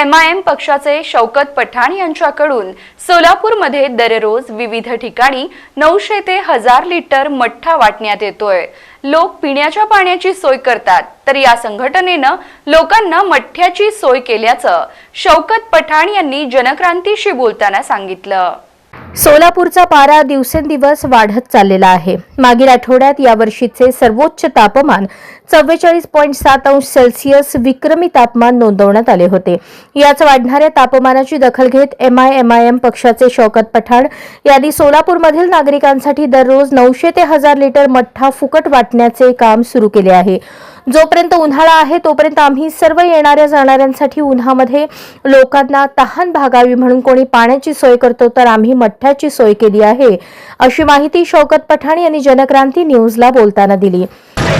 M I am पक्षाचे शौकत पठाण यांच्याकडून सोलापूरमध्ये दररोज विविध ठिकाणी नऊशे ते हजार लिटर मठ्ठा वाटण्यात येतोय. लोक पिण्याच्या पाण्याची सोय करतात तर या संघटनेनं लोकांना मठ्ठ्याची सोय केल्याचं शौकत पठाण यांनी जनक्रांतीशी बोलताना सांगितलं. सोलापूरचा पारा दिवसेंदिवस वाढत चाललेला आहे. मागील आठवड्यात यावर्षीचे सर्वोच्च तापमान चव्वेचाळीस पॉईंट सात अंश सेल्सिअस विक्रमी तापमान नोंदवण्यात आले होते. याच वाढणाऱ्या तापमानाची दखल घेत एम आय पक्षाचे शौकत पठाण यांनी सोलापूरमधील नागरिकांसाठी दररोज नऊशे ते हजार लिटर मठ्ठा फुकट वाटण्याचे काम सुरू केले आहे. जोपर्यंत उन्हाळा आहे तोपर्यंत आम्ही सर्व येणाऱ्या जाणाऱ्यांसाठी उन्हामध्ये लोकांना तहान भागावी म्हणून कोणी पाण्याची सोय करतो तर आम्ही मठ्ठ्याची सोय केली आहे. अशी माहिती शौकत पठाण यांनी जनक्रांती न्यूजला बोलताना दिली.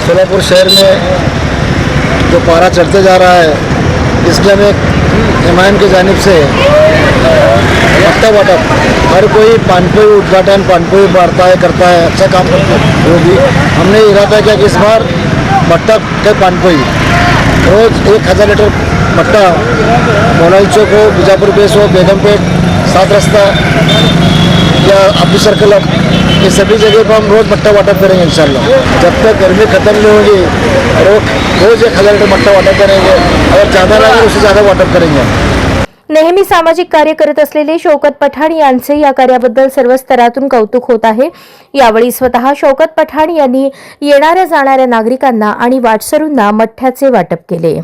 सोलापुर शहर में जो पारा चढ़ते जा रहा है इसलिए हमें एम की जानब से मट्टा वाटप हर कोई पानपोई उद्घाटन पानपोई बांटता है करता है अच्छा काम करता है। वो भी हमने इरादा किया कि इस बार मट्टा के पानपोई. रोज़ एक हज़ार लीटर मट्टा मोनाल चौक हो बीजापुर बेस हो बेगमपेठ सात रस्ता या अभी सर्कल अब ये सभी जगह पर हम रोज़ मट्टा वाटप करेंगे इंशाल्लाह जब तक गर्मी खत्म नहीं होगी रोज रोज़ एक हज़ार लीटर मट्टा वाटप करेंगे. अगर ज़्यादा लगे उससे ज़्यादा वाटप करेंगे. नेहमी सामाजिक कार्य करत असलेले शौकत पठाण यांचे या कार्याबद्दल सर्व स्तरातून कौतुक होत आहे. यावेळी स्वतः शौकत पठाण यांनी येणाऱ्या जाणाऱ्या नागरिकांना आणि वाटसरूंना मठ्ठ्याचे वाटप केले.